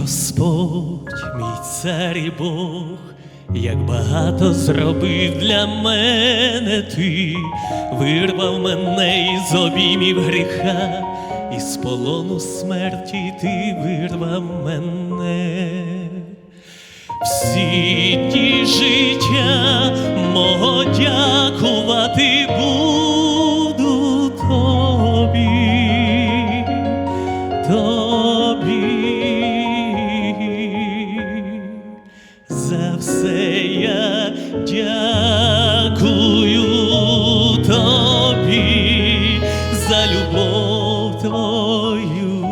Господь, мій цар і Бог, як багато зробив для мене ти, вирвав мене із обіймів гріха, із полону смерті ти вирвав мене. Всі ті життя дякую тобі, за любов твою,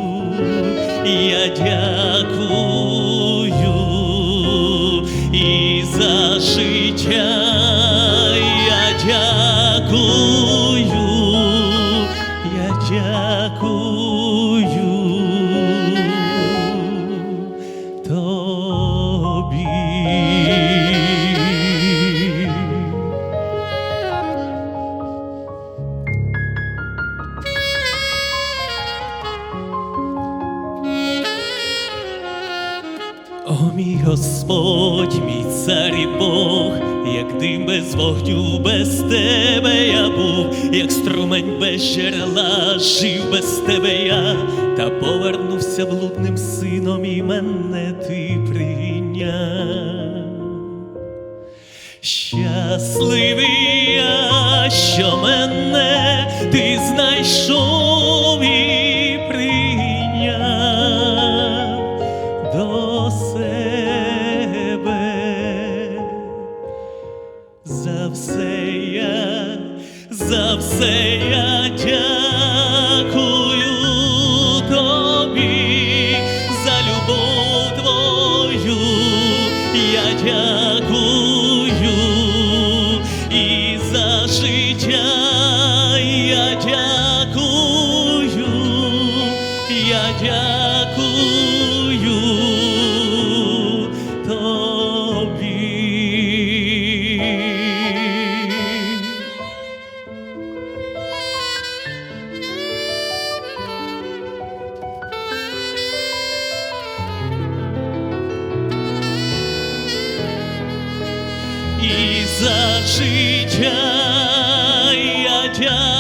я дякую і за життя. Дякую, я дякую О, мій Господь, мій цар і Бог, як дим без вогню, без тебе я був, як струмень без джерела, жив без тебе я, та повернувся блудним сином, і мене ти прийняв. Щасливий я, що мене ти знайшов за все я дякую тобі, за любов твою я дякую. І за життя я дякую, я дякую і за життя я дякую.